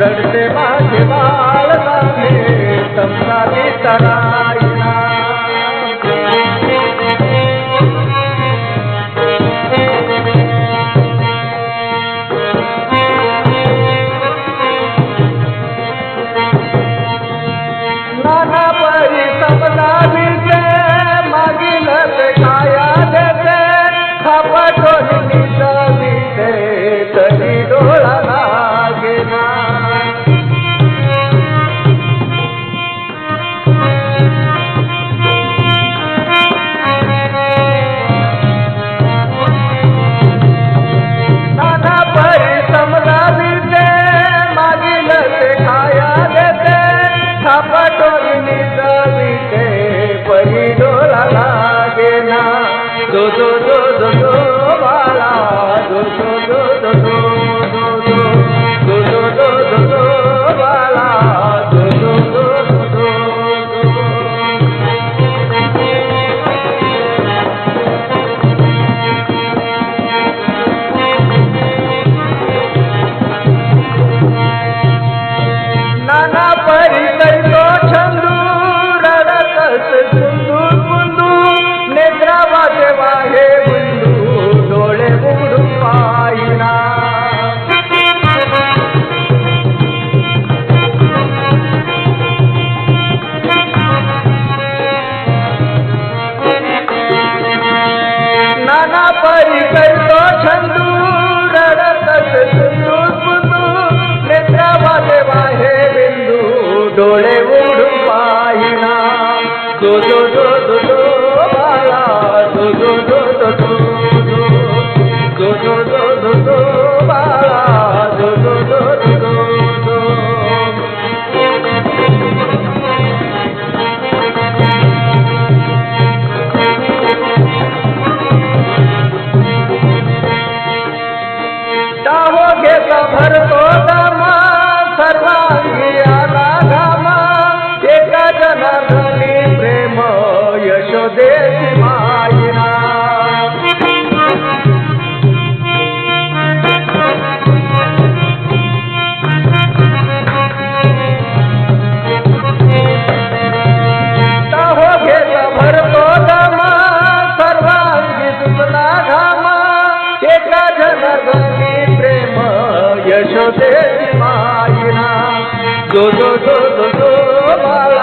रडते माझे बाळ झाले समजा तरा do do do गाना परी कर तो छंदूर रसत सिंदूर बुंदू नेत्रा वाले वाहे बिंदू डोळे उडू पाहिना गोजो ભરતો દમા સર્વાંગી ছোটে মাইনা দো দো দো দো মালা